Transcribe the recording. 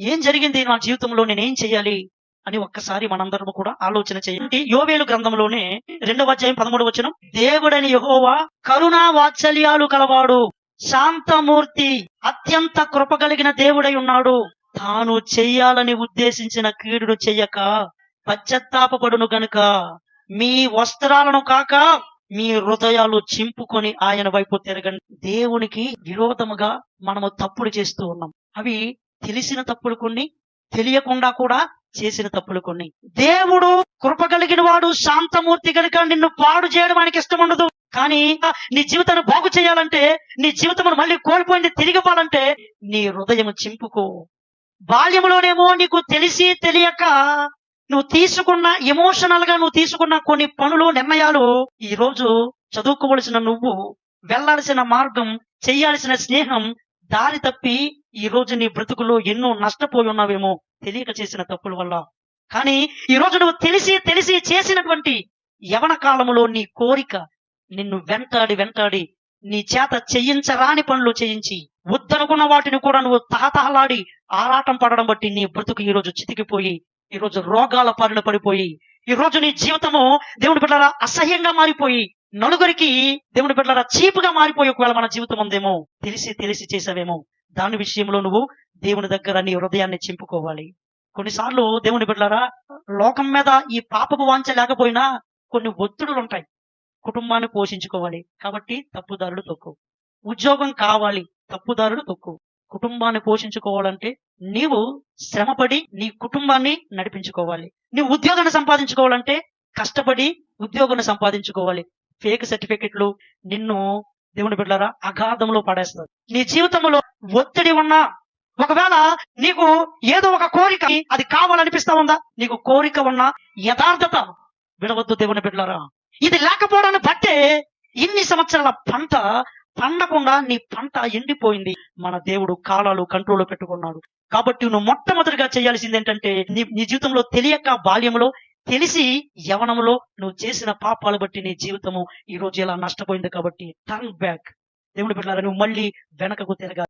ఏం జరిగింది నా జీవితంలో నేనేం చేయాలి అని ఒక్కసారి మనందరం కూడా ఆలోచన చేయండి. యోవేలు గ్రంథంలోనే రెండవ అధ్యాయం పదమూడు వచ్చిన దేవుడని యహోవా కరుణా వాత్సల్యాలు కలవాడు శాంతమూర్తి అత్యంత కృప కలిగిన దేవుడై ఉన్నాడు. తాను చెయ్యాలని ఉద్దేశించిన కీడును చెయ్యక పశ్చత్తాపడును గనుక. మీ వస్త్రాలను కాక మీ హృదయాలు చింపుకొని ఆయన వైపు తిరగండి. దేవునికి విరోధముగా మనము తప్పులు చేస్తూ ఉన్నాం. అవి తెలిసిన తప్పులు కొన్ని తెలియకుండా కూడా చేసిన తప్పులు కొన్ని. దేవుడు కృప కలిగిన వాడు శాంతమూర్తి కనుక నిన్ను పాడు చేయడం ఆయనకి ఇష్టం ఉండదు. కానీ నీ జీవితాన్ని బాగు చేయాలంటే నీ జీవితం మళ్ళీ కోల్పోయింది తిరిగిపోవాలంటే నీ హృదయం చింపుకో. బాల్యంలోనేమో నీకు తెలిసి తెలియక నువ్వు తీసుకున్న ఎమోషనల్గా నువ్వు తీసుకున్న కొన్ని పనులు నిర్ణయాలు ఈ రోజు చదువుకోవలసిన నువ్వు వెళ్ళాల్సిన మార్గం చెయ్యాల్సిన స్నేహం దారి తప్పి ఈ రోజు నీ బ్రతుకులో ఎన్నో నష్టపోయి ఉన్నావేమో తెలియక చేసిన తప్పుల వల్ల. కానీ ఈ రోజు నువ్వు తెలిసి తెలిసి చేసినటువంటి యవన కాలంలో నీ కోరిక నిన్ను వెంటాడి వెంటాడి నీ చేత చెయ్యించరాని పనులు చేయించి వద్దనుకున్న వాటిని కూడా నువ్వు తహతహలాడి ఆరాటం పడడం బట్టి నీ బ్రతుకు ఈ రోజు చితికిపోయి ఈ రోజు రోగాల పాలన పడిపోయి ఈ రోజు నీ జీవితము దేవుని బిడ్డరా అసహ్యంగా మారిపోయి నలుగురికి దేవుని బిడ్డరా చీపుగా మారిపోయి ఒకవేళ మన జీవితం ఉందేమో తెలిసి తెలిసి చేసావేమో దాని విషయంలో నువ్వు దేవుని దగ్గర నీ హృదయాన్ని చింపుకోవాలి. కొన్నిసార్లు దేవుని బిడ్డలారా లోకం మీద ఈ పాపపు వాంఛ లేకపోయినా కొన్ని ఒత్తిడులు ఉంటాయి. కుటుంబాన్ని పోషించుకోవాలి. కాబట్టి తప్పుదారులు తొక్కు. ఉద్యోగం కావాలి తప్పుదారులు తొక్కు. కుటుంబాన్ని పోషించుకోవాలంటే నీవు శ్రమపడి నీ కుటుంబాన్ని నడిపించుకోవాలి. నీవు ఉద్యోగాన్ని సంపాదించుకోవాలంటే కష్టపడి ఉద్యోగాన్ని సంపాదించుకోవాలి. ఫేక్ సర్టిఫికెట్లు నిన్ను దేవుని బిడ్డారా అగాధంలో పడేస్తారు నీ జీవితంలో ఒత్తిడి ఉన్నా ఒకవేళ నీకు ఏదో ఒక కోరిక అది కావాలనిపిస్తా ఉందా? నీకు కోరిక ఉన్నా యథార్థత విడవద్దు దేవుని బిడ్డలారా. ఇది లేకపోవడాన్ని బట్టే ఇన్ని సంవత్సరాల పంట పండకుండా నీ పంట ఎండిపోయింది. మన దేవుడు కాలాలు కంట్రోల్ పెట్టుకున్నాడు. కాబట్టి నువ్వు మొట్టమొదటిగా చేయాల్సింది ఏంటంటే నీ నీ జీవితంలో తెలియక బాల్యంలో తెలిసి యవనంలో నువ్వు చేసిన పాపాలు బట్టి నీ జీవితము ఈ రోజు ఇలా నష్టపోయింది కాబట్టి టర్న్ బ్యాక్ దేవుడు బిడ్డారా నువ్వు మళ్ళీ వెనకకు తిరగాలి.